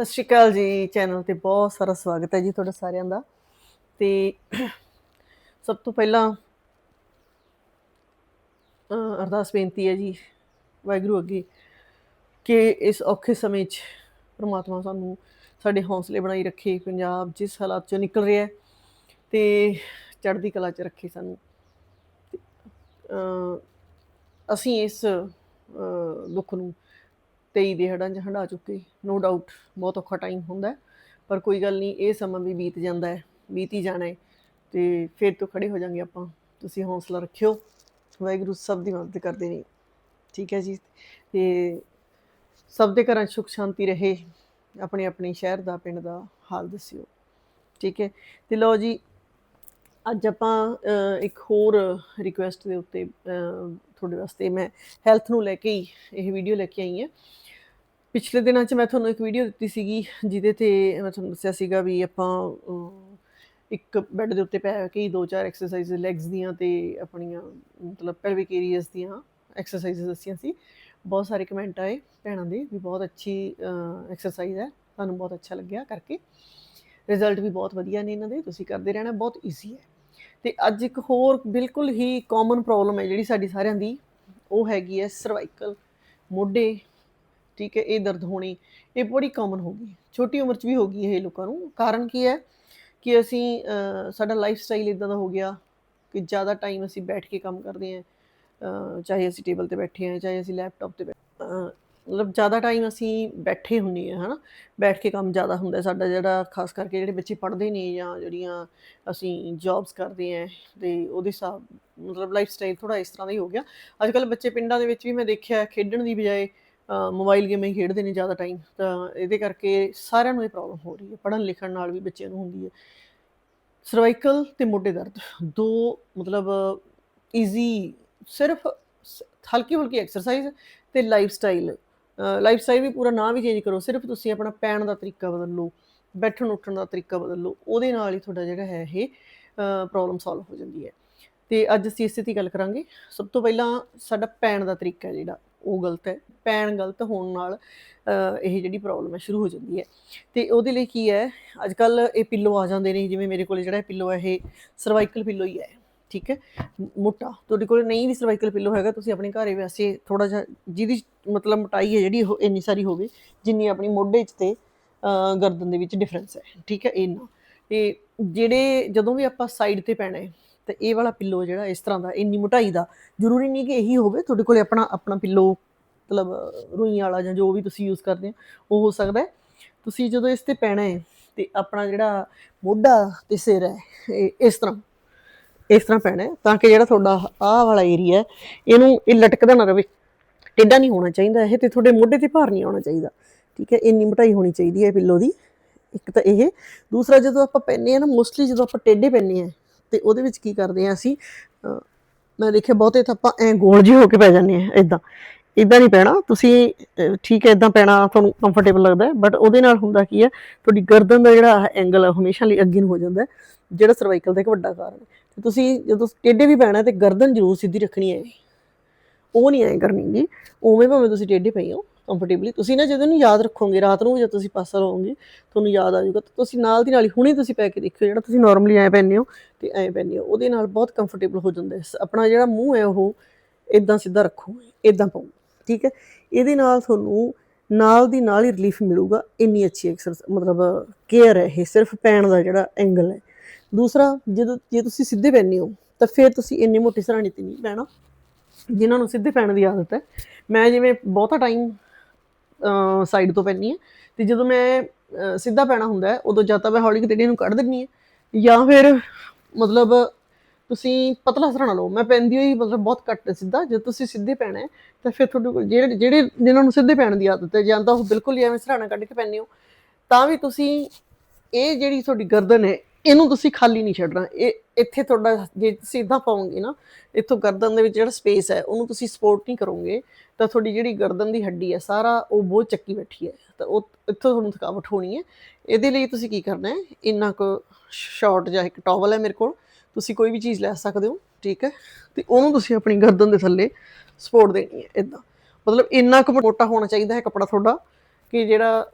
ਸਤਿ ਸ਼੍ਰੀ ਅਕਾਲ ਜੀ ਚੈਨਲ ਤੇ ਬਹੁਤ ਸਾਰਾ ਸਵਾਗਤ ਹੈ ਜੀ ਤੁਹਾਡਾ ਸਾਰਿਆਂ ਦਾ। ਤੇ ਸਭ ਤੋਂ ਪਹਿਲਾਂ ਅਰਦਾਸ ਬੇਨਤੀ ਹੈ ਜੀ ਵਾਹਿਗੁਰੂ ਅੱਗੇ ਕਿ ਇਸ ਔਖੇ ਸਮੇਂ 'ਚ ਪ੍ਰਮਾਤਮਾ ਸਾਨੂੰ ਸਾਡੇ ਹੌਸਲੇ ਬਣਾਈ ਰੱਖੇ, ਪੰਜਾਬ ਜਿਸ ਹਾਲਾਤ 'ਚੋਂ ਨਿਕਲ ਰਿਹਾ ਹੈ ਤੇ ਚੜ੍ਹਦੀ ਕਲਾ 'ਚ ਰੱਖੇ ਸਾਨੂੰ। ਅਸੀਂ ਇਸ ਦੁੱਖ ਨੂੰ 23 ਦੇ ਹੜਾਂ 'ਚ ਹੰਢਾ ਚੁੱਕੇ ਨੋ ਡਾਊਟ ਬਹੁਤ ਔਖਾ ਟਾਈਮ ਹੁੰਦਾ ਪਰ ਕੋਈ ਗੱਲ ਨਹੀਂ, ਇਹ ਸਮਾਂ ਵੀ ਬੀਤ ਜਾਂਦਾ ਹੈ, ਬੀਤ ਹੀ ਜਾਣਾ ਹੈ ਤੇ ਫਿਰ ਤੋਂ ਖੜੇ ਹੋ ਜਾਾਂਗੇ ਆਪਾਂ, ਤੁਸੀਂ ਹੌਸਲਾ ਰੱਖਿਓ, ਵਾਹਿਗੁਰੂ ਸਭ ਦੀ ਮਦਦ ਕਰਦੇ ਨੇ ਠੀਕ ਹੈ ਜੀ, ਤੇ ਸਭ ਦੇ ਘਰਾਂ 'ਚ ਸੁੱਖ ਸ਼ਾਂਤੀ ਰਹੇ ਆਪਣੇ ਆਪਣੇ ਸ਼ਹਿਰ ਦਾ, ਪਿੰਡ ਦਾ ਹਾਲ ਦੱਸਿਓ, ਠੀਕ ਹੈ, ਤੇ ਲਓ ਜੀ ਅੱਜ ਆਪਾਂ ਇੱਕ ਹੋਰ ਰਿਕੁਐਸਟ ਦੇ ਉੱਤੇ ਤੁਹਾਡੇ ਵਾਸਤੇ ਮੈਂ ਹੈਲਥ ਨੂੰ ਲੈ ਕੇ ਹੀ ਇਹ ਵੀਡੀਓ ਲੈ ਕੇ ਆਈ ਹਾਂ। ਪਿਛਲੇ ਦਿਨਾਂ 'ਚ ਮੈਂ ਤੁਹਾਨੂੰ ਇੱਕ ਵੀਡੀਓ ਦਿੱਤੀ ਸੀਗੀ, ਜਿਹਦੇ ਤੇ ਮੈਂ ਤੁਹਾਨੂੰ ਦੱਸਿਆ ਸੀਗਾ ਵੀ ਆਪਾਂ ਇੱਕ ਬੈੱਡ ਦੇ ਉੱਤੇ ਪੈ ਕੇ ਹੀ ਦੋ ਚਾਰ ਐਕਸਰਸਾਈਜ਼ ਲੈਗਸ ਦੀਆਂ ਤੇ ਆਪਣੀਆਂ, ਮਤਲਬ ਪੈਲਵਿਕ ਏਰੀਆਜ਼ ਦੀਆਂ ਐਕਸਰਸਾਈਜ਼ ਦੱਸੀਆਂ ਸੀ। ਬਹੁਤ ਸਾਰੇ ਕਮੈਂਟ ਆਏ ਭੈਣਾਂ ਦੇ ਵੀ ਬਹੁਤ ਅੱਛੀ ਐਕਸਰਸਾਈਜ਼ ਹੈ, ਤੁਹਾਨੂੰ ਬਹੁਤ ਅੱਛਾ ਲੱਗਿਆ ਕਰਕੇ। ਰਿਜ਼ਲਟ ਵੀ ਬਹੁਤ ਵਧੀਆ ਨੇ ਇਹਨਾਂ ਦੇ, ਤੁਸੀਂ ਕਰਦੇ ਰਹਿਣਾ, ਬਹੁਤ ਈਜ਼ੀ ਹੈ। ਤੇ ਅੱਜ ਇੱਕ ਹੋਰ ਬਿਲਕੁਲ ਹੀ ਕਾਮਨ ਪ੍ਰੋਬਲਮ ਹੈ ਜਿਹੜੀ ਸਾਡੀ ਸਾਰਿਆਂ ਦੀ, ਉਹ ਹੈਗੀ ਹੈ ਸਰਵਾਈਕਲ ਮੋਢੇ, ਠੀਕ ਹੈ, ਇਹ ਦਰਦ ਹੋਣੀ, ਇਹ ਬੜੀ ਕਾਮਨ ਹੋ ਗਈ ਛੋਟੀ ਉਮਰ 'ਚ ਵੀ ਹੋ ਗਈ ਇਹ ਲੋਕਾਂ ਨੂੰ। ਕਾਰਨ ਕੀ ਹੈ ਕਿ ਅਸੀਂ ਸਾਡਾ ਲਾਈਫ ਸਟਾਈਲ ਇਦਾਂ ਦਾ ਹੋ ਗਿਆ ਕਿ ਜ਼ਿਆਦਾ ਟਾਈਮ ਅਸੀਂ ਬੈਠ ਕੇ ਕੰਮ ਕਰਦੇ ਹਾਂ ਚਾਹੇ ਅਸੀਂ ਟੇਬਲ ਤੇ ਬੈਠੇ ਹਾਂ, ਚਾਹੇ ਅਸੀਂ ਲੈਪਟਾਪ ਤੇ ਬੈਠੇ ਮਤਲਬ ਜ਼ਿਆਦਾ ਟਾਈਮ ਅਸੀਂ ਬੈਠੇ ਹੁੰਨੇ ਆ ਹਨਾ? ਬੈਠ ਕੇ ਕੰਮ ਜ਼ਿਆਦਾ ਹੁੰਦਾ ਸਾਡਾ ਜਿਹੜਾ, ਖਾਸ ਕਰਕੇ ਜਿਹੜੇ ਬੱਚੇ ਪੜ੍ਹਦੇ ਨੇ ਜਾਂ ਜਿਹੜੀਆਂ ਅਸੀਂ ਜੌਬਸ ਕਰਦੇ ਆਂ ਤੇ ਉਹਦੇ ਹਿਸਾਬ, ਮਤਲਬ ਲਾਈਫ ਸਟਾਈਲ ਥੋੜਾ ਇਸ ਤਰ੍ਹਾਂ ਦਾ ਹੀ ਹੋ ਗਿਆ। ਅੱਜ ਕੱਲ ਬੱਚੇ ਪਿੰਡਾਂ ਦੇ ਵਿੱਚ ਵੀ ਮੈਂ ਦੇਖਿਆ ਖੇਡਣ ਦੀ ਬਜਾਏ ਮੋਬਾਈਲ ਗੇਮਾਂ ਹੀ ਖੇਡਦੇ ਨੇ ਜ਼ਿਆਦਾ ਟਾਈਮ ਤਾਂ ਇਹਦੇ ਕਰਕੇ ਸਾਰਿਆਂ ਨੂੰ ਇਹ ਪ੍ਰੋਬਲਮ ਹੋ ਰਹੀ ਹੈ। ਪੜ੍ਹਨ ਲਿਖਣ ਨਾਲ ਵੀ ਬੱਚਿਆਂ ਨੂੰ ਹੁੰਦੀ ਹੈ। ਸਰਵਾਈਕਲ ਤੇ ਮੋਢੇ ਦਰਦ, ਦੋ ਮਤਲਬ ਈਜ਼ੀ ਸਿਰਫ ਹਲਕੀ ਹੁਲਕੀ ਐਕਸਰਸਾਈਜ਼ ਤੇ ਲਾਈਫ ਸਟਾਈਲ ਲਾਈਫ ਸਟਾਈਲ ਵੀ ਪੂਰਾ ਨਾ ਵੀ ਚੇਂਜ ਕਰੋ, ਸਿਰਫ ਤੁਸੀਂ ਆਪਣਾ ਪੈਣ ਦਾ ਤਰੀਕਾ ਬਦਲ ਲਓ ਬੈਠਣ ਉੱਠਣ ਦਾ ਤਰੀਕਾ ਬਦਲ ਲਓ ਉਹਦੇ ਨਾਲ ਹੀ ਤੁਹਾਡਾ ਜਿਹੜਾ ਹੈ ਇਹ ਪ੍ਰੋਬਲਮ ਸੋਲਵ ਹੋ ਜਾਂਦੀ ਹੈ। ਤੇ ਅੱਜ ਅਸੀਂ ਇਸੇ ਦੀ ਗੱਲ ਕਰਾਂਗੇ। ਸਭ ਤੋਂ ਪਹਿਲਾਂ ਸਾਡਾ ਪੈਣ ਦਾ ਤਰੀਕਾ ਹੈ ਜਿਹੜਾ, ਉਹ ਗਲਤ ਹੈ। ਪੈਣ ਗਲਤ ਹੋਣ ਨਾਲ ਇਹ ਜਿਹੜੀ ਪ੍ਰੋਬਲਮ ਹੈ, ਸ਼ੁਰੂ ਹੋ ਜਾਂਦੀ ਹੈ। ਤੇ ਉਹਦੇ ਲਈ ਕੀ ਹੈ, ਅੱਜ ਕੱਲ ਇਹ ਪਿੱਲੋ ਆ ਜਾਂਦੇ ਨੇ, ਜਿਵੇਂ ਮੇਰੇ ਕੋਲ ਜਿਹੜਾ ਪਿੱਲੋ ਹੈ, ਇਹ ਸਰਵਾਈਕਲ ਪਿੱਲੋ ਹੀ ਹੈ। ਠੀਕ ਹੈ? ਮੋਟਾ, ਤੁਹਾਡੇ ਕੋਲ ਨਹੀਂ ਵੀ ਸਰਵਾਈਕਲ ਪਿੱਲੋ ਹੈਗਾ, ਤੁਸੀਂ ਆਪਣੇ ਘਰੇ ਵੈਸੇ ਥੋੜਾ ਜਿਹਾ ਜਿਹਦੀ ਮਤਲਬ ਮੋਟਾਈ ਹੈ ਜਿਹੜੀ ਉਹ ਇੰਨੀ ਸਾਰੀ ਹੋਵੇ ਜਿੰਨੀ ਆਪਣੀ ਮੋਢੇ 'ਚ ਤੇ ਗਰਦਨ ਦੇ ਵਿੱਚ ਡਿਫਰੈਂਸ ਹੈ, ਠੀਕ ਹੈ? ਇੰਨਾ। ਤੇ ਜਿਹੜੇ ਜਦੋਂ ਵੀ ਆਪਾਂ ਸਾਈਡ ਤੇ ਪੈਣਾ ਹੈ, ਤੇ ਇਹ ਵਾਲਾ ਪਿੱਲੋ ਜਿਹੜਾ ਇਸ ਤਰ੍ਹਾਂ ਦਾ, ਇੰਨੀ ਮੋਟਾਈ ਦਾ, ਜ਼ਰੂਰੀ ਨਹੀਂ ਕਿ ਇਹੀ ਹੋਵੇ, ਤੁਹਾਡੇ ਕੋਲੇ ਆਪਣਾ ਆਪਣਾ ਪਿੱਲੋ ਮਤਲਬ ਰੂਈ ਵਾਲਾ ਜਾਂ ਜੋ ਵੀ ਤੁਸੀਂ ਯੂਜ਼ ਕਰਦੇ ਹੋ, ਉਹ ਹੋ ਸਕਦਾ ਹੈ। ਤੁਸੀਂ ਜਦੋਂ ਇਸ ਤੇ ਪੈਣਾ ਹੈ, ਤੇ ਆਪਣਾ ਜਿਹੜਾ ਮੋਢਾ ਤੇ ਸਿਰ ਹੈ, ਇਹ ਇਸ ਤਰ੍ਹਾਂ ਇਸ ਤਰ੍ਹਾਂ ਪੈਣਾ ਤਾਂ ਕਿ ਜਿਹੜਾ ਤੁਹਾਡਾ ਆਹ ਵਾਲਾ ਏਰੀਆ ਹੈ, ਇਹਨੂੰ ਇਹ ਲਟਕਦਾ ਨਾ ਰਵੇ। ਟੇਢਾ ਨਹੀਂ ਹੋਣਾ ਚਾਹੀਦਾ ਇਹ ਤੇ ਤੁਹਾਡੇ ਮੋਢੇ ਤੇ ਭਾਰ ਨਹੀਂ ਆਉਣਾ ਚਾਹੀਦਾ। ਠੀਕ ਹੈ, ਇੰਨੀ ਮੋਟਾਈ ਹੋਣੀ ਚਾਹੀਦੀ ਹੈ ਪਿੱਲੋ ਦੀ। ਇੱਕ ਤਾਂ ਇਹ। ਦੂਸਰਾ, ਜਦੋਂ ਆਪਾਂ ਪੈਨੇ ਆ ਨਾ ਮੋਸਟਲੀ ਜਦੋਂ ਆਪਾਂ ਟੇਢੇ ਪੈਨੇ ਆ ਤੇ ਉਹਦੇ ਵਿੱਚ ਕੀ ਕਰਦੇ ਆ ਅਸੀਂ ਮੈਂ ਦੇਖਿਆ ਬਹੁਤੇ ਤਾਂ ਆਪਾਂ ਐ ਗੋਲ ਜਿਹੇ ਹੋ ਕੇ ਪੈ ਜਾਂਦੇ ਆ ਇਦਾਂ ਇਦਾਂ ਨਹੀਂ ਪੈਣਾ। ਤੁਸੀਂ ਠੀਕ ਹੈ ਇਦਾਂ ਪੈਣਾ, ਤੁਹਾਨੂੰ ਕੰਫਰਟੇਬਲ ਲੱਗਦਾ ਹੈ ਬਟ ਉਹਦੇ ਨਾਲ ਹੁੰਦਾ ਕੀ ਹੈ, ਤੁਹਾਡੀ ਗਰਦਨ ਦਾ ਜਿਹੜਾ ਐਂਗਲ ਹੈ ਹਮੇਸ਼ਾ ਲਈ ਅੱਗੇ ਨੂੰ ਹੋ ਜਾਂਦਾ ਹੈ, ਜਿਹੜਾ ਸਰਵਾਈਕਲ ਦਾ ਇੱਕ ਵੱਡਾ ਕਾਰਨ ਹੈ। ਤੇ ਤੁਸੀਂ ਜਦੋਂ ਟੇਢੇ ਵੀ ਪੈਣਾ ਤੇ ਗਰਦਨ ਜ਼ਰੂਰ ਸਿੱਧੀ ਰੱਖਣੀ ਹੈ ਉਹ ਨਹੀਂ ਐ ਕਰਨੀ ਜੀ। ਉਵੇਂ ਭਾਵੇਂ ਤੁਸੀਂ ਟੇਢੇ ਪਏ ਹੋ ਕੰਫਰਟੇਬਲੀ ਤੁਸੀਂ ਨਾ ਜਦੋਂ ਨੂੰ ਯਾਦ ਰੱਖੋਗੇ, ਰਾਤ ਨੂੰ ਜਦੋਂ ਤੁਸੀਂ ਪਾਸਾ ਲਾਓਗੇ, ਤੁਹਾਨੂੰ ਯਾਦ ਆ ਜਾਊਗਾ। ਤਾਂ ਤੁਸੀਂ ਨਾਲ ਦੀ ਨਾਲ ਹੀ ਹੁਣੇ ਤੁਸੀਂ ਪੈ ਕੇ ਦੇਖਿਓ ਜਿਹੜਾ ਤੁਸੀਂ ਨਾਰਮਲੀ ਐ ਪੈਂਦੇ ਹੋ ਤੇ ਐ ਪੈਂਦੇ ਹੋ। ਉਹਦੇ ਨਾਲ ਬਹੁਤ ਕੰਫਰਟੇਬਲ ਹੋ ਜਾਂਦਾ ਹੈ। ਸ- ਆਪਣਾ ਜਿਹੜਾ ਮੂੰਹ ਹੈ ਉਹ ਇਦਾਂ ਸਿੱਧਾ ਰੱਖੋ ਇਦਾਂ ਪਾਓ। ਠੀਕ ਹੈ? ਇਹਦੇ ਨਾਲ ਤੁਹਾਨੂੰ ਨਾਲ ਦੀ ਨਾਲ ਹੀ ਰਿਲੀਫ ਮਿਲੂਗਾ। ਇੰਨੀ ਅੱਛੀ ਐਕਸਰਸਾਈਜ਼ ਮਤਲਬ ਕੇਅਰ ਹੈ ਇਹ। ਸਿਰਫ ਪੈਣ ਦਾ ਜਿਹੜਾ ਐਂਗਲ ਹੈ। ਦੂਸਰਾ, ਜਦੋਂ, ਜੇ ਤੁਸੀਂ ਸਿੱਧੇ ਪੈਂਦੇ ਹੋ, ਤਾਂ ਫਿਰ ਤੁਸੀਂ ਇੰਨੀ ਮੋਟੀ ਸਰਾਣੀ ਤੇ ਨਹੀਂ ਪੈਣਾ ਜਿਨ੍ਹਾਂ ਨੂੰ ਸਿੱਧੇ ਪੈਣ ਦੀ ਆਦਤ ਹੈ। ਮੈਂ ਜਿਵੇਂ ਬਹੁਤਾ ਟਾਈਮ ਸਾਈਡ ਤੋਂ ਪੈਂਦੀ ਹਾਂ, ਤੇ ਜਦੋਂ ਮੈਂ ਸਿੱਧਾ ਪੈਣਾ ਹੁੰਦਾ ਉਦੋਂ ਜਾਂ ਤਾਂ ਮੈਂ ਹੌਲੀ ਕਿਤੇ ਨੂੰ ਕੱਢ ਦਿੰਨੀ ਹਾਂ, ਜਾਂ ਫਿਰ ਮਤਲਬ ਤੁਸੀਂ ਪਤਲਾ ਸਰਾਣਾ ਲਓ। ਮੈਂ ਪੈਂਦੀ ਹੋਈ ਮਤਲਬ ਬਹੁਤ ਘੱਟ ਸਿੱਧਾ। ਜੇ ਤੁਸੀਂ ਸਿੱਧੇ ਪੈਣਾ ਤਾਂ ਫਿਰ ਤੁਹਾਡੇ ਕੋਲ ਜਿਹੜੇ ਜਿਹੜੇ ਜਿਨ੍ਹਾਂ ਨੂੰ ਸਿੱਧੇ ਪੈਣ ਦੀ ਆਦਤ ਹੈ, ਜਾਂ ਤਾਂ ਉਹ ਬਿਲਕੁਲ ਹੀ ਐਵੇਂ ਸਰਾਣਾ ਕੱਢ ਕੇ ਪੈਂਦੇ ਹੋ, ਤਾਂ ਵੀ ਤੁਸੀਂ ਇਹ ਜਿਹੜੀ ਤੁਹਾਡੀ ਗਰਦਨ ਹੈ ਇਹਨੂੰ ਤੁਸੀਂ ਖਾਲੀ ਨਹੀਂ ਛੱਡਣਾ। ਇਹ, ਇੱਥੇ ਤੁਹਾਡਾ ਜੇ ਤੁਸੀਂ ਇਦਾਂ ਪਾਉਂਗੇ ਨਾ, ਇੱਥੋਂ ਗਰਦਨ ਦੇ ਵਿੱਚ ਜਿਹੜਾ ਸਪੇਸ ਹੈ, ਉਹਨੂੰ ਤੁਸੀਂ ਸਪੋਰਟ ਨਹੀਂ ਕਰੋਗੇ, ਤਾਂ ਤੁਹਾਡੀ ਜਿਹੜੀ ਗਰਦਨ ਦੀ ਹੱਡੀ ਹੈ, ਸਾਰਾ ਉਹ ਬਹੁਤ ਚੱਕੀ ਬੈਠੀ ਹੈ। ਤਾਂ ਉਹ, ਇੱਥੋਂ ਤੁਹਾਨੂੰ ਥਕਾਵਟ ਹੋਣੀ ਹੈ। ਇਹਦੇ ਲਈ ਤੁਸੀਂ ਕੀ ਕਰਨਾ ਹੈ? ਇੰਨਾ ਕੁ ਸ਼ਾਰਟ ਜਾਂ ਇੱਕ ਟਾਵਲ ਹੈ ਮੇਰੇ ਕੋਲ। ਤੁਸੀਂ ਕੋਈ ਵੀ ਚੀਜ਼ ਲੈ ਸਕਦੇ ਹੋ, ਠੀਕ ਹੈ? ਤੇ ਉਹਨੂੰ ਤੁਸੀਂ ਆਪਣੀ ਗਰਦਨ ਦੇ ਥੱਲੇ ਸਪੋਰਟ ਦੇਣੀ ਹੈ, ਇਦਾਂ। ਮਤਲਬ ਇੰਨਾ ਕੁ ਮੋਟਾ ਹੋਣਾ ਚਾਹੀਦਾ ਹੈ ਕੱਪੜਾ ਤੁਹਾਡਾ ਕਿ ਜਿਹੜਾ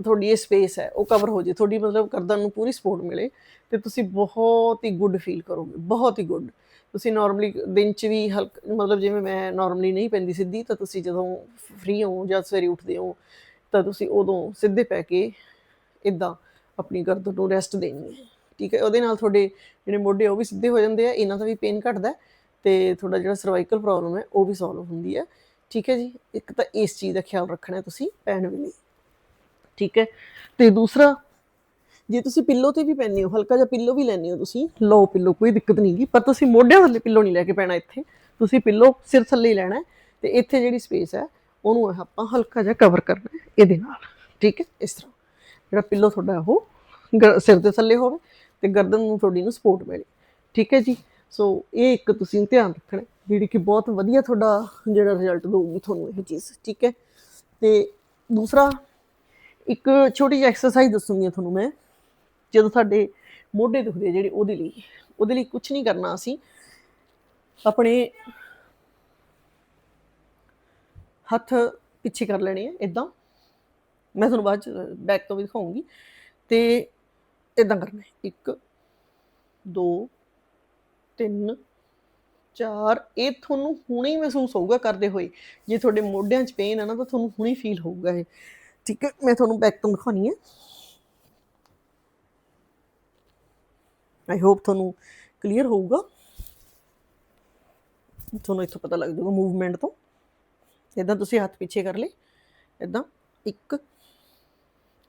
ਤੁਹਾਡੀ ਇਹ ਸਪੇਸ ਹੈ, ਉਹ ਕਵਰ ਹੋ ਜੇ, ਤੁਹਾਡੀ ਮਤਲਬ ਗਰਦਨ ਨੂੰ ਪੂਰੀ ਸਪੋਰਟ ਮਿਲੇ, ਤੇ ਤੁਸੀਂ ਬਹੁਤ ਹੀ ਗੁੱਡ ਫੀਲ ਕਰੋਗੇ, ਬਹੁਤ ਹੀ ਗੁੱਡ ਤੁਸੀਂ ਨਾਰਮਲੀ ਦਿਨ ਚ ਵੀ ਹਲਕ, ਮਤਲਬ ਜਿਵੇਂ ਮੈਂ ਨਾਰਮਲੀ ਨਹੀਂ ਪੈਂਦੀ ਸਿੱਧੀ, ਤਾਂ ਤੁਸੀਂ ਜਦੋਂ ਫ੍ਰੀ ਹੋ ਜਾਂ ਸਵੇਰੇ ਉੱਠਦੇ ਹੋ, ਤਾਂ ਤੁਸੀਂ ਉਦੋਂ ਸਿੱਧੇ ਪੈ ਕੇ ਇਦਾਂ ਆਪਣੀ ਗਰਦਨ ਨੂੰ ਰੈਸਟ ਦੇਣੀ ਹੈ। ਠੀਕ ਹੈ, ਉਹਦੇ ਨਾਲ ਤੁਹਾਡੇ ਜਿਹੜੇ ਮੋਢੇ ਉਹ ਵੀ ਸਿੱਧੇ ਹੋ ਜਾਂਦੇ ਆ, ਇਹਨਾਂ ਦਾ ਵੀ ਪੇਨ ਘਟਦਾ ਹੈ, ਤੇ ਤੁਹਾਡਾ ਜਿਹੜਾ ਸਰਵਾਈਕਲ ਪ੍ਰੋਬਲਮ ਹੈ, ਉਹ ਵੀ ਸੋਲਵ ਹੁੰਦੀ ਹੈ। ਠੀਕ ਹੈ ਜੀ, ਇੱਕ ਤਾਂ ਇਸ ਚੀਜ਼ ਦਾ ਖਿਆਲ ਰੱਖਣਾ ਤੁਸੀਂ ਪੈਣ ਵੇਲੇ। ਠੀਕ ਹੈ? ਤੇ ਦੂਸਰਾ, ਜੇ ਤੁਸੀਂ ਪਿੱਲੋ ਤੇ ਵੀ ਪੈਂਦੇ ਹੋ, ਹਲਕਾ ਜਿਹਾ ਪਿੱਲੋ ਵੀ ਲੈਂਦੇ ਹੋ ਤੁਸੀਂ, ਲਓ ਪਿੱਲੋ ਕੋਈ ਦਿੱਕਤ ਨਹੀਂ ਗੀ, ਪਰ ਤੁਸੀਂ ਮੋਢਿਆਂ ਥੱਲੇ ਪਿੱਲੋ ਨਹੀਂ ਲੈ ਕੇ ਪੈਣਾ ਇੱਥੇ। ਤੁਸੀਂ ਪਿੱਲੋ ਸਿਰ ਥੱਲੇ ਹੀ ਲੈਣਾ ਹੈ ਤੇ ਇੱਥੇ ਜਿਹੜੀ ਸਪੇਸ ਹੈ, ਉਹਨੂੰ ਆਪਾਂ ਹਲਕਾ ਜਿਹਾ ਕਵਰ ਕਰਨਾ ਇਹਦੇ ਨਾਲ, ਠੀਕ ਹੈ? ਇਸ ਤਰ੍ਹਾਂ। ਜਿਹੜਾ ਪਿੱਲੋ ਤੁਹਾਡਾ ਉਹ ਗ- ਸਿਰ ਦੇ ਥੱਲੇ ਹੋਵੇ ਤੇ ਗਰਦਨ ਨੂੰ ਤੁਹਾਡੀ ਨੂੰ ਸਪੋਰਟ ਮਿਲੇ, ਠੀਕ ਹੈ ਜੀ? ਸੋ ਇਹ ਇੱਕ ਤੁਸੀਂ ਧਿਆਨ ਰੱਖਣਾ ਜਿਹੜੀ ਕਿ ਬਹੁਤ ਵਧੀਆ ਤੁਹਾਡਾ ਜਿਹੜਾ ਰਿਜ਼ਲਟ ਦੇਊਗੀ ਤੁਹਾਨੂੰ ਇਹ ਚੀਜ਼, ਠੀਕ ਹੈ? ਤੇ ਦੂਸਰਾ ਇੱਕ ਛੋਟੀ ਜਿਹੀ ਐਕਸਰਸਾਈਜ਼ ਦੱਸੂਗੀ ਤੁਹਾਨੂੰ ਮੈਂ, ਜਦੋਂ ਤੁਹਾਡੇ ਮੋਢੇ ਦੁਖਦੇ ਜਿਹੜੇ ਉਹਦੇ ਲਈ ਉਹਦੇ ਲਈ ਕੁਝ ਨਹੀਂ ਕਰਨਾ ਅਸੀਂ। ਆਪਣੇ ਹੱਥ ਪਿੱਛੇ ਕਰ ਲੈਣੇ ਆ ਇਦਾਂ ਮੈਂ ਤੁਹਾਨੂੰ ਬਾਅਦ ਚ ਬੈਕ ਤੋਂ ਵੀ ਦਿਖਾਉਂਗੀ। ਤੇ ਇਦਾਂ ਕਰਨਾ ਹੈ। 1 2 3 4 ਇਹ ਤੁਹਾਨੂੰ ਹੁਣੇ ਹੀ ਮਹਿਸੂਸ ਹੋਊਗਾ ਕਰਦੇ ਹੋਏ। ਜੇ ਤੁਹਾਡੇ ਮੋਢਿਆਂ 'ਚ ਪੇਨ ਆ ਨਾ, ਤਾਂ ਤੁਹਾਨੂੰ ਹੁਣੇ ਫੀਲ ਹੋਊਗਾ ਇਹ। ਠੀਕ ਹੈ, ਮੈਂ ਤੁਹਾਨੂੰ ਬੈਕ ਤੋਂ ਦਿਖਾਉਣੀ ਹੈ। ਆਈ ਹੋਪ ਤੁਹਾਨੂੰ ਕਲੀਅਰ ਹੋਊਗਾ। ਤੁਹਾਨੂੰ ਇੱਥੋਂ ਪਤਾ ਲੱਗ ਜਾਊਗਾ ਮੂਵਮੈਂਟ ਤੋਂ। ਇਦਾਂ ਤੁਸੀਂ ਹੱਥ ਪਿੱਛੇ ਕਰ ਲਏ। ਇਦਾਂ 1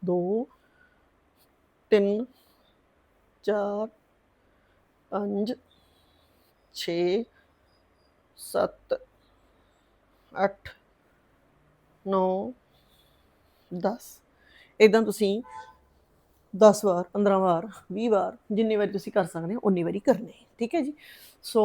2 3 4 5 6 7 8 9 10 ਇਦਾਂ ਤੁਸੀਂ 10 ਵਾਰ 15 ਵਾਰ 20 ਵਾਰ, ਜਿੰਨੀ ਵਾਰੀ ਤੁਸੀਂ ਕਰ ਸਕਦੇ ਹੋ ਉਨੀ ਵਾਰੀ ਕਰਨੇ ਠੀਕ ਹੈ ਜੀ? ਸੋ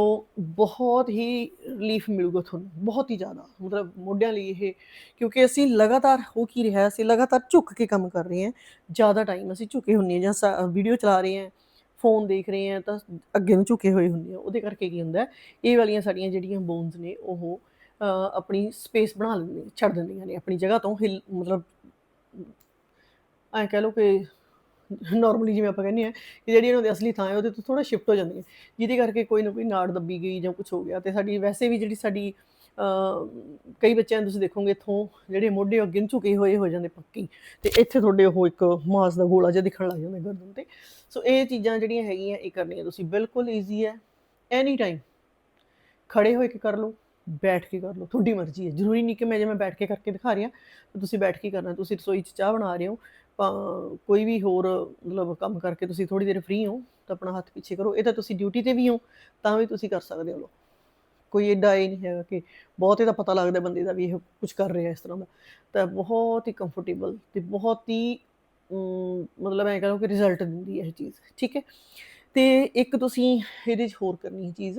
ਬਹੁਤ ਹੀ ਰਿਲੀਫ ਮਿਲੂਗਾ ਤੁਹਾਨੂੰ, ਬਹੁਤ ਹੀ ਜ਼ਿਆਦਾ। ਮਤਲਬ ਮੋਢਿਆਂ ਲਈ ਇਹ, ਕਿਉਂਕਿ ਅਸੀਂ ਲਗਾਤਾਰ ਹੋ ਕੀ ਰਿਹਾ, ਅਸੀਂ ਲਗਾਤਾਰ ਝੁੱਕ ਕੇ ਕੰਮ ਕਰ ਰਹੇ ਹਾਂ। ਜ਼ਿਆਦਾ ਟਾਈਮ ਅਸੀਂ ਝੁਕੇ ਹੁੰਨੇ ਹਾਂ ਜਾਂ ਵੀਡੀਓ ਚਲਾ ਰਹੇ ਹਾਂ ਫੋਨ ਦੇਖ ਰਹੇ ਹਾਂ, ਤਾਂ ਅੱਗੇ ਨੂੰ ਝੁਕੇ ਹੋਏ ਹੁੰਦੇ ਆ ਉਹਦੇ ਕਰਕੇ ਕੀ ਹੁੰਦਾ, ਇਹ ਵਾਲੀਆਂ ਸਾਡੀਆਂ ਜਿਹੜੀਆਂ ਬੋਨਸ ਨੇ, ਉਹ ਆਪਣੀ ਸਪੇਸ ਬਣਾ ਲੈਂਦੀਆਂ, ਛੱਡ ਦਿੰਦੀਆਂ ਨੇ, ਆਪਣੀ ਜਗ੍ਹਾ ਤੋਂ ਹਿਲ, ਮਤਲਬ ਐਂ ਕਹਿ ਲਓ ਕਿ ਨਾਰਮਲੀ ਜਿਵੇਂ ਆਪਾਂ ਕਹਿੰਦੇ ਆ ਕਿ ਜਿਹੜੀ ਇਹਨਾਂ ਦੀ ਅਸਲੀ ਥਾਂ ਹੈ ਉਹਦੇ ਤੋਂ ਥੋੜਾ ਸ਼ਿਫਟ ਹੋ ਜਾਂਦੀ ਹੈ। ਜਿਹਦੇ ਕਰਕੇ ਕੋਈ ਨਾ ਕੋਈ ਨਾੜ ਦੱਬੀ ਗਈ ਜਾਂ ਕੁਝ ਹੋ ਗਿਆ ਤੇ ਸਾਡੀ ਵੈਸੇ ਵੀ ਜਿਹੜੀ ਸਾਡੀ ਕਈ ਬੱਚਿਆਂ ਨੂੰ ਤੁਸੀਂ ਦੇਖੋਗੇ ਇੱਥੋਂ ਜਿਹੜੇ ਮੋਢੇ ਅੱਗੇ ਨੂੰ ਝੁਕੇ ਹੋਏ ਹੋ ਜਾਂਦੇ ਪੱਕੀ ਤੇ ਇੱਥੇ ਤੁਹਾਡੇ ਉਹ ਇੱਕ ਮਾਸ ਦਾ ਗੋਲਾ ਜਿਹਾ ਦਿਖਣ ਲੱਗ ਜਾਂਦਾ ਗਰਦਨ ਤੇ। ਸੋ ਇਹ ਚੀਜ਼ਾਂ ਜਿਹੜੀਆਂ ਹੈਗੀਆਂ, ਇਹ ਕਰਨੀਆਂ ਤੁਸੀਂ ਬਿਲਕੁਲ ਈਜ਼ੀ ਹੈ। ਐਨੀ ਟਾਈਮ ਖੜੇ ਹੋਏ ਕੇ ਕਰ ਲਓ, ਬੈਠ ਕੇ ਕਰ ਲਓ, ਤੁਹਾਡੀ ਮਰਜ਼ੀ ਹੈ। ਜ਼ਰੂਰੀ ਨਹੀਂ ਕਿ ਮੈਂ ਜੇ ਮੈਂ ਬੈਠ ਕੇ ਕਰਕੇ ਦਿਖਾ ਰਹੀ ਹਾਂ ਤੁਸੀਂ ਬੈਠ ਕੇ ਕਰਨਾ, ਤੁਸੀਂ ਰਸੋਈ 'ਚ ਚਾਹ ਬਣਾ ਰਹੇ ਹੋ ਤਾਂ ਕੋਈ ਵੀ ਹੋਰ ਮਤਲਬ ਕੰਮ ਕਰਕੇ ਤੁਸੀਂ ਥੋੜੀ ਦੇਰ ਫ੍ਰੀ ਹੋ ਤਾਂ ਆਪਣਾ ਹੱਥ ਪਿੱਛੇ ਕਰੋ। ਇਹ ਤਾਂ ਤੁਸੀਂ ਡਿਊਟੀ ਤੇ ਵੀ ਹੋ ਤਾਂ ਵੀ ਤੁਸੀਂ ਕਰ ਸਕਦੇ ਹੋ ਲੋ ਕੋਈ ਐਡਾ ਇਹ ਨਹੀਂ ਹੈਗਾ ਕਿ ਬਹੁਤ ਇਹਦਾ ਪਤਾ ਲੱਗਦਾ ਬੰਦੇ ਦਾ ਵੀ ਇਹ ਕੁਝ ਕਰ ਰਿਹਾ ਇਸ ਤਰ੍ਹਾਂ ਦਾ। ਤਾਂ ਬਹੁਤ ਹੀ ਕੰਫਰਟੇਬਲ ਤੇ ਬਹੁਤ ਹੀ ਅਮ, ਮਤਲਬ ਐਂ ਕਹੋ ਕਿ ਰਿਜ਼ਲਟ ਦਿੰਦੀ ਹੈ ਇਹ ਚੀਜ਼ ਠੀਕ ਹੈ? ਤੇ ਇੱਕ ਤੁਸੀਂ ਇਹਦੇ 'ਚ ਹੋਰ ਕਰਨੀ ਹੈ ਚੀਜ਼।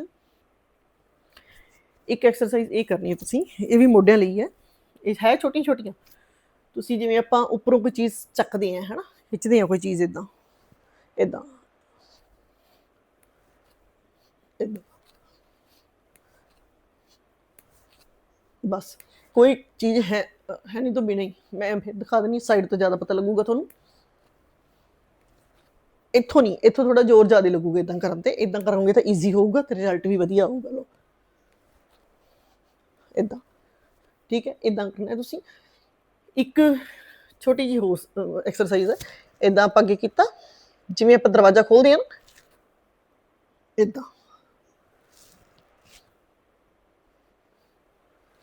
ਇੱਕ ਐਕਸਰਸਾਈਜ਼ ਇਹ ਕਰਨੀ ਹੈ ਤੁਸੀਂ ਇਹ ਵੀ ਮੋਢਿਆਂ ਲਈ ਹੈ। ਇਹ ਹੈ ਛੋਟੀਆਂ ਛੋਟੀਆਂ ਤੁਸੀਂ ਜਿਵੇਂ ਆਪਾਂ ਉੱਪਰੋਂ ਕੋਈ ਚੀਜ਼ ਚੱਕਦੇ ਆ, ਹਨਾ? ਖਿੱਚਦੇ ਆ ਕੋਈ ਚੀਜ਼ ਇਦਾਂ ਇਦਾਂ ਬਸ। ਕੋਈ ਚੀਜ਼ ਹੈ ਹੈ ਨਹੀਂ ਤਾਂ ਬਿਨਾਂ ਹੀ। ਮੈਂ ਫਿਰ ਦਿਖਾ ਦਿੰਨੀ ਸਾਈਡ ਤੋਂ ਜ਼ਿਆਦਾ ਪਤਾ ਲੱਗੂਗਾ ਤੁਹਾਨੂੰ। ਇੱਥੋਂ ਨਹੀਂ, ਇੱਥੋਂ ਥੋੜਾ ਜ਼ੋਰ ਜ਼ਿਆਦਾ ਲੱਗੂਗਾ ਇਦਾਂ ਕਰਨ ਤੇ। ਇਦਾਂ ਕਰੋਗੇ ਤਾਂ ਈਜ਼ੀ ਹੋਊਗਾ, ਤੇ ਰਿਜ਼ਲਟ ਵੀ ਵਧੀਆ ਆਊਗਾ ਲੋ ਇਦਾਂ ਠੀਕ ਹੈ ਇਦਾਂ ਕਰਨਾ ਤੁਸੀਂ। ਇੱਕ ਛੋਟੀ ਜਿਹੀ ਹੋਰ ਐਕਸਰਸਾਈਜ਼ ਹੈ। ਇਦਾਂ ਆਪਾਂ ਅੱਗੇ ਕੀਤਾ। ਜਿਵੇਂ ਆਪਾਂ ਦਰਵਾਜ਼ਾ ਖੋਲਦੇ ਹਾਂ ਨਾ ਇਦਾਂ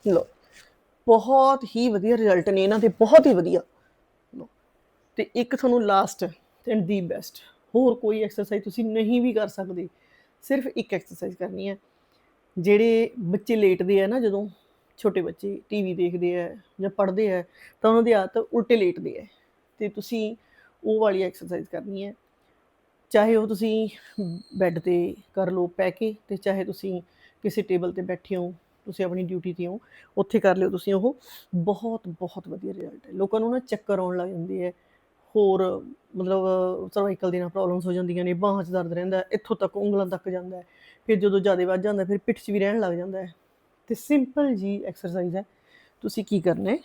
ਲੋ ਬਹੁਤ ਹੀ ਵਧੀਆ ਰਿਜ਼ਲਟ ਨੇ ਇਹਨਾਂ ਦੇ, ਬਹੁਤ ਹੀ ਵਧੀਆ। ਲਓ। ਤੇ ਇੱਕ ਤੁਹਾਨੂੰ ਲਾਸਟ ਐਂਡ ਦੀ ਬੈਸਟ ਹੋਰ ਕੋਈ ਐਕਸਰਸਾਈਜ਼ ਤੁਸੀਂ ਨਹੀਂ ਵੀ ਕਰ ਸਕਦੇ। ਸਿਰਫ ਇੱਕ ਐਕਸਰਸਾਈਜ਼ ਕਰਨੀ ਹੈ। ਜਿਹੜੇ ਬੱਚੇ ਲੇਟਦੇ ਆ ਨਾ ਜਦੋਂ ਛੋਟੇ ਬੱਚੇ ਟੀਵੀ ਦੇਖਦੇ ਆ ਜਾਂ ਪੜ੍ਹਦੇ ਆ, ਤਾਂ ਉਹਨਾਂ ਦੀ ਆਦਤ ਉਲਟੇ ਲੇਟਦੇ ਹੈ। ਤੇ ਤੁਸੀਂ ਉਹ ਵਾਲੀ ਐਕਸਰਸਾਈਜ਼ ਕਰਨੀ ਹੈ। ਚਾਹੇ ਉਹ ਤੁਸੀਂ ਬੈੱਡ ਤੇ ਕਰ ਲਓ, ਪੈ ਕੇ ਤੇ ਚਾਹੇ ਤੁਸੀਂ ਕਿਸੇ ਟੇਬਲ ਤੇ ਬੈਠੇ ਹੋ, ਤੁਸੀਂ ਆਪਣੀ ਡਿਊਟੀ ਤੇ ਹੋ, ਉੱਥੇ ਕਰ ਲਿਓ ਤੁਸੀਂ ਉਹ। ਬਹੁਤ ਬਹੁਤ ਵਧੀਆ ਰਿਜ਼ਲਟ ਹੈ। ਲੋਕਾਂ ਨੂੰ ਨਾ ਚੱਕਰ ਆਉਣ ਲੱਗ ਜਾਂਦੇ ਹੈ। ਹੋਰ ਮਤਲਬ ਸਰਵਾਈਕਲ ਦੀਆਂ ਪ੍ਰੋਬਲਮਸ ਹੋ ਜਾਂਦੀਆਂ ਨੇ, ਬਾਹਾਂ 'ਚ ਦਰਦ ਰਹਿੰਦਾ, ਇੱਥੋਂ ਤੱਕ ਉਂਗਲਾਂ ਤੱਕ ਜਾਂਦਾ ਫਿਰ ਜਦੋਂ ਜ਼ਿਆਦਾ ਵੱਧ ਜਾਂਦਾ, ਫਿਰ ਪਿੱਠ 'ਚ ਵੀ ਰਹਿਣ ਲੱਗ ਜਾਂਦਾ ਤੇ ਸਿੰਪਲ ਜੀ ਐਕਸਰਸਾਈਜ਼ ਹੈ। ਤੁਸੀਂ ਕੀ ਕਰਨਾ ਹੈ?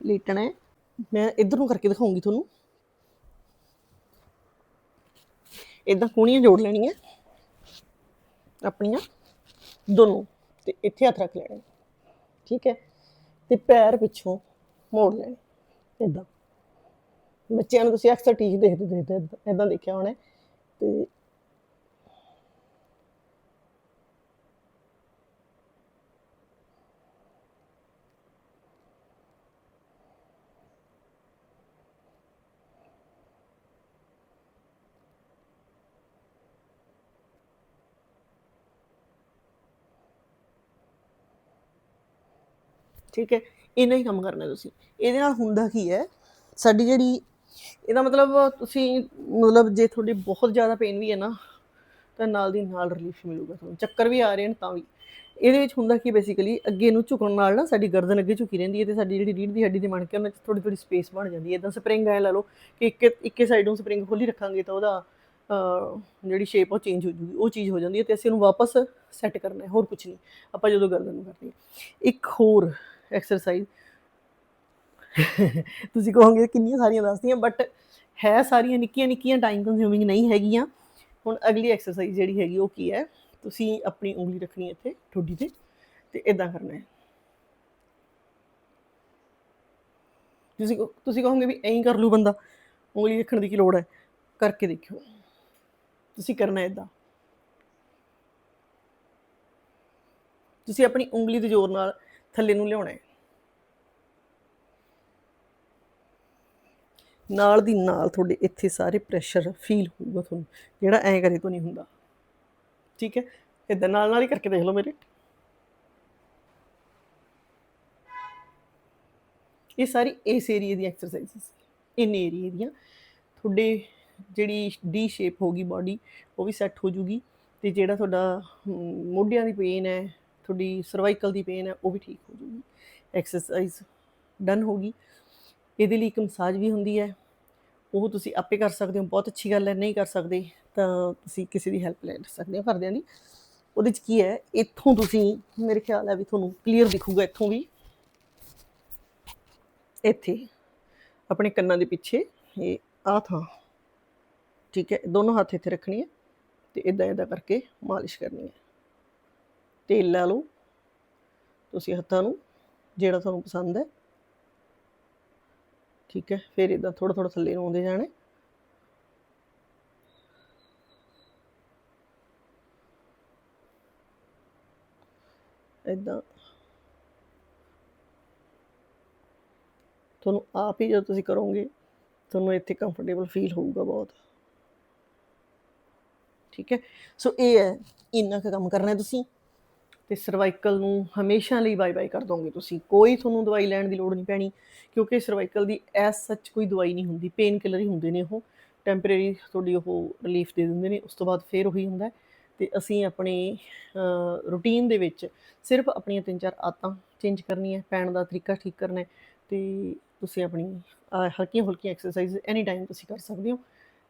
ਲੇਟਣਾ ਹੈ। ਮੈਂ ਇਧਰ ਨੂੰ ਕਰਕੇ ਦਿਖਾਉਂਗੀ ਤੁਹਾਨੂੰ। ਇਦਾਂ ਕੂਣੀਆਂ ਜੋੜ ਲੈਣੀਆਂ। ਆਪਣੀਆਂ ਦੋਨੋਂ ਤੇ ਇੱਥੇ ਹੱਥ ਰੱਖ ਲੈਣੇ ਠੀਕ ਹੈ। ਤੇ ਪੈਰ ਪਿੱਛੋਂ ਮੋੜ ਲੈਣੇ ਇਦਾਂ। ਬੱਚਿਆਂ ਨੂੰ ਤੁਸੀਂ ਅਕਸਰ ਟੀਚ ਦੇਖਦੇ ਦੇਖਦੇ ਇਦਾਂ ਦੇਖਿਆ ਹੋਣਾ ਹੈ। ਤੇ ਠੀਕ ਹੈ ਇੰਨਾ ਹੀ ਕੰਮ ਕਰਨਾ ਤੁਸੀਂ। ਇਹਦੇ ਨਾਲ ਹੁੰਦਾ ਕੀ ਹੈ, ਸਾਡੀ ਜਿਹੜੀ, ਇਹਦਾ ਮਤਲਬ ਤੁਸੀਂ ਮਤਲਬ ਜੇ ਤੁਹਾਡੀ ਬਹੁਤ ਜ਼ਿਆਦਾ ਪੇਨ ਵੀ ਹੈ ਨਾ, ਤਾਂ ਨਾਲ ਦੀ ਨਾਲ ਰਿਲੀਫ ਮਿਲੂਗਾ ਤੁਹਾਨੂੰ। ਚੱਕਰ ਵੀ ਆ ਰਹੇ ਨੇ ਤਾਂ ਵੀ। ਇਹਦੇ ਵਿੱਚ ਹੁੰਦਾ ਕੀ ਬੇਸਿਕਲੀ ਅੱਗੇ ਨੂੰ ਝੁਕਣ ਨਾਲ ਨਾ ਸਾਡੀ ਗਰਦਨ ਅੱਗੇ ਝੁਕੀ ਰਹਿੰਦੀ ਹੈ ਤੇ ਸਾਡੀ ਜਿਹੜੀ ਰੀੜ੍ਹ ਦੀ ਹੱਡੀ ਦੇ ਮਣਕੇ ਉਹਨਾਂ 'ਚ ਥੋੜੀ ਥੋੜੀ ਸਪੇਸ ਬਣ ਜਾਂਦੀ ਹੈ। ਇਦਾਂ ਸਪਰਿੰਗ ਐ ਲਾ ਲਓ ਕਿ ਇੱਕ, ਇੱਕੇ ਸਾਈਡ ਨੂੰ ਸਪਰਿੰਗ ਖੋਲੀ ਰੱਖਾਂਗੇ ਤਾਂ ਉਹਦਾ ਜਿਹੜੀ ਸ਼ੇਪ ਉਹ ਚੇਂਜ ਹੋ ਜੂਗੀ, ਉਹ ਚੀਜ਼ ਹੋ ਜਾਂਦੀ ਹੈ ਤੇ ਅਸੀਂ ਉਹਨੂੰ ਵਾਪਸ ਸੈੱਟ ਕਰਨਾ ਹੈ, ਹੋਰ ਕੁਝ ਨਹੀਂ। ਆਪਾਂ ਜਦੋਂ ਗਰਦਨ ਨੂੰ ਕਰਦੇ ਹਾਂ। ਇੱਕ ਹੋਰ ਐਕਸਰਸਾਈਜ਼ ਤੁਸੀਂ ਕਹੋਗੇ ਕਿੰਨੀਆਂ ਸਾਰੀਆਂ ਦੱਸਦੀਆਂ ਬਟ ਹੈ ਸਾਰੀਆਂ ਨਿੱਕੀਆਂ ਨਿੱਕੀਆਂ ਟਾਈਮ ਕੰਜ਼ਿਊਮਿੰਗ ਨਹੀਂ ਹੈਗੀਆਂ। ਹੁਣ ਅਗਲੀ ਐਕਸਰਸਾਈਜ਼ ਜਿਹੜੀ ਹੈਗੀ ਉਹ ਕੀ ਹੈ? ਤੁਸੀਂ ਆਪਣੀ ਉਂਗਲੀ ਰੱਖਣੀ ਇੱਥੇ ਠੋਡੀ ਤੇ ਤੇ ਇਦਾਂ ਕਰਨਾ ਹੈ। ਤੁਸੀਂ ਤੁਸੀਂ ਕਹੋਗੇ ਵੀ ਐਂ ਕਰ ਲੂ ਬੰਦਾ, ਉਂਗਲੀ ਰੱਖਣ ਦੀ ਕੀ ਲੋੜ ਹੈ? ਕਰਕੇ ਦੇਖਿਓ। ਤੁਸੀਂ ਕਰਨਾ ਇਦਾਂ ਤੁਸੀਂ ਆਪਣੀ ਉਂਗਲੀ ਦੇ ਜ਼ੋਰ ਨਾਲ ਥੱਲੇ ਨੂੰ ਲਿਆਉਣਾ ਹੈ। ਨਾਲ ਦੀ ਨਾਲ ਤੁਹਾਡੇ ਇੱਥੇ ਸਾਰੇ ਪ੍ਰੈਸ਼ਰ ਫੀਲ ਹੋਊਗਾ ਤੁਹਾਨੂੰ। ਜਿਹੜਾ ਐਂ ਕਰੇ ਤੋਂ ਨਹੀਂ ਹੁੰਦਾ। ਠੀਕ ਹੈ? ਇਦਾਂ ਨਾਲ ਨਾਲ ਹੀ ਕਰਕੇ ਦੇਖ ਲਓ ਮੇਰੇ। ਇਹ ਸਾਰੀ ਇਸ ਏਰੀਆ ਦੀ ਐਕਸਰਸਾਈਜ਼ਸ ਇਨ ਏਰੀਆ ਦੀਆਂ। ਤੁਹਾਡੇ ਜਿਹੜੀ ਡੀ ਸ਼ੇਪ ਹੋਗੀ ਬਾਡੀ ਉਹ ਵੀ ਸੈੱਟ ਹੋ ਜੂਗੀ। ਤੇ ਜਿਹੜਾ ਤੁਹਾਡਾ ਮੋਢਿਆਂ ਦੀ ਪੇਨ ਹੈ ਤੁਹਾਡੀ ਸਰਵਾਈਕਲ ਦੀ ਪੇਨ ਹੈ, ਉਹ ਵੀ ਠੀਕ ਹੋ ਜੂਗੀ ਐਕਸਰਸਾਈਜ਼ ਡਨ ਹੋਗੀ ਇਹਦੇ ਲਈ ਇੱਕ ਮਸਾਜ ਵੀ ਹੁੰਦੀ ਹੈ। ਉਹ ਤੁਸੀਂ ਆਪੇ ਕਰ ਸਕਦੇ ਹੋ, ਬਹੁਤ ਅੱਛੀ ਗੱਲ ਹੈ, ਨਹੀਂ ਕਰ ਸਕਦੇ, ਤਾਂ ਤੁਸੀਂ ਕਿਸੇ ਦੀ ਹੈਲਪ ਲੈ ਸਕਦੇ ਹੋ ਘਰਦਿਆਂ ਦੀ। ਉਹਦੇ ਚ ਕੀ ਹੈ, ਇੱਥੋਂ ਤੁਸੀਂ, ਮੇਰੇ ਖਿਆਲ ਹੈ ਵੀ ਤੁਹਾਨੂੰ ਕਲੀਅਰ ਦਿਖੂਗਾ ਇੱਥੋਂ ਵੀ। ਇੱਥੇ, ਆਪਣੇ ਕੰਨਾਂ ਦੇ ਪਿੱਛੇ, ਇਹ ਆ ਥਾਂ, ਠੀਕ ਹੈ ਦੋਨੋਂ ਹੱਥ ਇੱਥੇ ਰੱਖਣੀ ਹੈ ਤੇ ਇਦਾਂ ਇਦਾਂ ਕਰਕੇ ਮਾਲਿਸ਼ ਕਰਨੀ ਹੈ। ਤੇਲ ਲਾ ਲਓ ਤੁਸੀਂ ਹੱਥਾਂ ਨੂੰ, ਜਿਹੜਾ ਤੁਹਾਨੂੰ ਪਸੰਦ ਹੈ। ਠੀਕ ਹੈ, ਫਿਰ ਇਦਾਂ ਥੋੜਾ ਥੋੜਾ ਥੱਲੇ ਨੂੰ ਆਉਂਦੇ ਜਾਣੇ ਇਦਾਂ ਤੁਹਾਨੂੰ ਆਪ ਹੀ ਜਦੋਂ ਤੁਸੀਂ ਕਰੋਗੇ, ਤੁਹਾਨੂੰ ਇੱਥੇ ਕੰਫਰਟੇਬਲ ਫੀਲ ਹੋਊਗਾ ਬਹੁਤ। ਠੀਕ ਹੈ ਸੋ ਇਹ ਹੈ, ਇੰਨਾ ਕੁ ਕੰਮ ਕਰਨਾ ਤੁਸੀਂ। ਤੇ ਸਰਵਾਈਕਲ ਨੂੰ ਹਮੇਸ਼ਾ ਲਈ ਬਾਏ ਬਾਏ ਕਰ ਦੋਗੇ ਤੁਸੀਂ। ਕੋਈ ਤੁਹਾਨੂੰ ਦਵਾਈ ਲੈਣ ਦੀ ਲੋੜ ਨਹੀਂ ਪੈਣੀ, ਕਿਉਂਕਿ ਸਰਵਾਈਕਲ ਦੀ ਐਸ ਸੱਚ ਕੋਈ ਦਵਾਈ ਨਹੀਂ ਹੁੰਦੀ। ਪੇਨ ਕਿਲਰ ਹੀ ਹੁੰਦੇ ਨੇ ਉਹ। ਟੈਂਪਰੇਰੀ ਤੁਹਾਡੀ ਉਹ ਰਿਲੀਫ ਦੇ ਦਿੰਦੇ ਨੇ, ਉਸ ਤੋਂ ਬਾਅਦ ਫੇਰ ਉਹੀ ਹੁੰਦਾ ਹੈ। ਤੇ ਅਸੀਂ ਆਪਣੇ ਰੂਟੀਨ ਦੇ ਵਿੱਚ ਸਿਰਫ ਆਪਣੀਆਂ ਤਿੰਨ ਚਾਰ ਆਦਤਾਂ ਚੇਂਜ ਕਰਨੀਆਂ, ਪੈਣ ਦਾ ਤਰੀਕਾ ਠੀਕ ਕਰਨਾ ਹੈ ਤੇ ਤੁਸੀਂ ਆਪਣੀ ਹਲਕੀਆਂ ਹਲਕੀਆਂ ਐਕਸਰਸਾਈਜ਼ ਐਨੀ ਟਾਈਮ ਤੁਸੀਂ ਕਰ ਸਕਦੇ ਹੋ,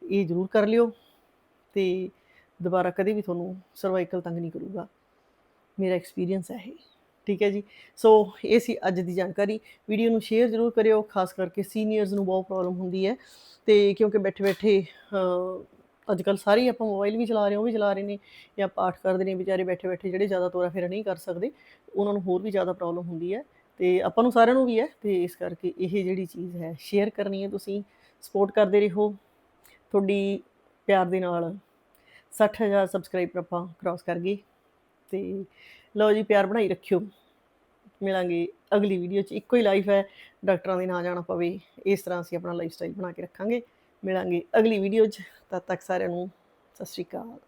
ਇਹ ਜ਼ਰੂਰ ਕਰ ਲਿਓ ਤੇ ਦੁਬਾਰਾ ਕਦੇ ਵੀ ਤੁਹਾਨੂੰ ਸਰਵਾਈਕਲ ਤੰਗ ਨਹੀਂ ਕਰੂਗਾ। ਮੇਰਾ ਐਕਸਪੀਰੀਅੰਸ ਹੈ ਇਹ, ਠੀਕ ਹੈ ਜੀ? ਸੋ ਇਹ ਸੀ ਅੱਜ ਦੀ ਜਾਣਕਾਰੀ। ਵੀਡੀਓ ਨੂੰ ਸ਼ੇਅਰ ਜ਼ਰੂਰ ਕਰਿਓ, ਖਾਸ ਕਰਕੇ ਸੀਨੀਅਰਸ ਨੂੰ ਬਹੁਤ ਪ੍ਰੋਬਲਮ ਹੁੰਦੀ ਹੈ। ਤੇ ਕਿਉਂਕਿ ਬੈਠੇ ਬੈਠੇ ਅੱਜ ਕੱਲ ਸਾਰੇ ਆਪਾਂ ਮੋਬਾਈਲ ਵੀ ਚਲਾ ਰਹੇ ਉਹ ਵੀ ਚਲਾ ਰਹੇ ਨੇ, ਜਾਂ ਪਾਠ ਕਰਦੇ ਨੇ ਵਿਚਾਰੇ ਬੈਠੇ ਬੈਠੇ ਜਿਹੜੇ ਜ਼ਿਆਦਾ ਤੋਰਾ ਫੇਰਾ ਨਹੀਂ ਕਰ ਸਕਦੇ, ਉਹਨਾਂ ਨੂੰ ਹੋਰ ਵੀ ਜ਼ਿਆਦਾ ਪ੍ਰੋਬਲਮ ਹੁੰਦੀ ਹੈ। ਤੇ ਆਪਾਂ ਨੂੰ ਸਾਰਿਆਂ ਨੂੰ ਵੀ ਹੈ, ਤੇ ਇਸ ਕਰਕੇ ਇਹ ਜਿਹੜੀ ਚੀਜ਼ ਹੈ ਸ਼ੇਅਰ ਕਰਨੀ ਹੈ ਤੁਸੀਂ ਸਪੋਰਟ ਕਰਦੇ ਰਹੋ। ਤੁਹਾਡੀ ਪਿਆਰ ਦੇ ਨਾਲ 60000 ਸਬਸਕ੍ਰਾਈਬਰ ਆਪਾਂ ਕ੍ਰਾਸ ਕਰ ਗਏ। ਤੇ ਲਓ ਜੀ, ਪਿਆਰ ਬਣਾਈ ਰੱਖਿਓ। ਮਿਲਾਂਗੇ ਅਗਲੀ ਵੀਡੀਓ 'ਚ। ਇੱਕੋ ਹੀ ਲਾਈਫ ਹੈ, ਡਾਕਟਰਾਂ ਦੇ ਨਾ ਜਾਣਾ ਪਵੇ। ਇਸ ਤਰ੍ਹਾਂ ਅਸੀਂ ਆਪਣਾ ਲਾਈਫ ਸਟਾਈਲ ਬਣਾ ਕੇ ਰੱਖਾਂਗੇ। ਮਿਲਾਂਗੇ ਅਗਲੀ ਵੀਡੀਓ 'ਚ। ਤਦ ਤੱਕ ਸਾਰਿਆਂ ਨੂੰ ਸਤਿ ਸ਼੍ਰੀ ਅਕਾਲ।